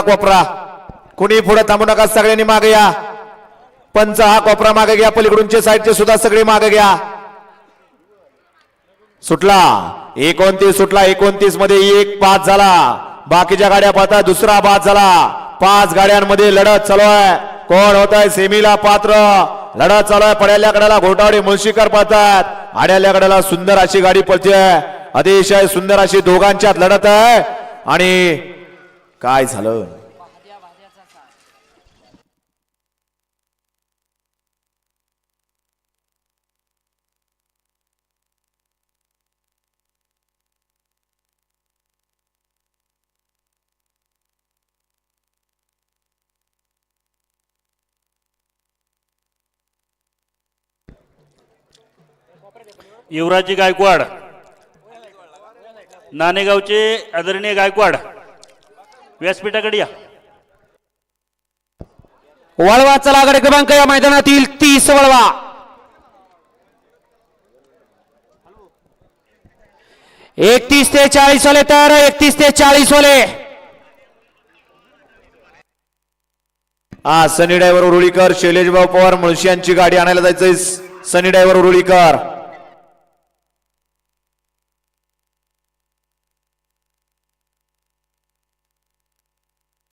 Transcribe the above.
कोपरा कुणी पुढे थांबू नका सगळ्यांनी मागे या. पंच हा कोपरा मागे घ्या पलीकडूनचे साईडचे सुद्धा सगळे मागे घ्या. सुटला. एकोणतीस सुटला एकोणतीसमध्ये एक पाच झाला. बाकीच्या गाड्या पाहता दुसरा पाच झाला. पाच गाड्यांमध्ये लढत चालू आहे. कोण होत आहे सेमीला पात्र? लढत चालू आहे. पड्याल्या कड्याला घोटावडे मुळशीकर पाहतात. आड्याल्या कड्याला सुंदर अशी गाडी पळते अतिशय सुंदर अशी दोघांच्यात लढत आहे. आणि काय झालं? युवराजी गायकवाड नाणेगावचे आदरणीय गायकवाड व्यासपीठाकडे या. वळवा चला गड क्रमांक या मैदानातील तीस वळवा. एकतीस ते चाळीस वाले तर एकतीस ते चाळीस वाले. हा सनी ड्रायव्हर उरुळीकर शैलेश भाऊ पवार मुळशी यांची गाडी आणायला जायचंय. Sunny driver Urulikar.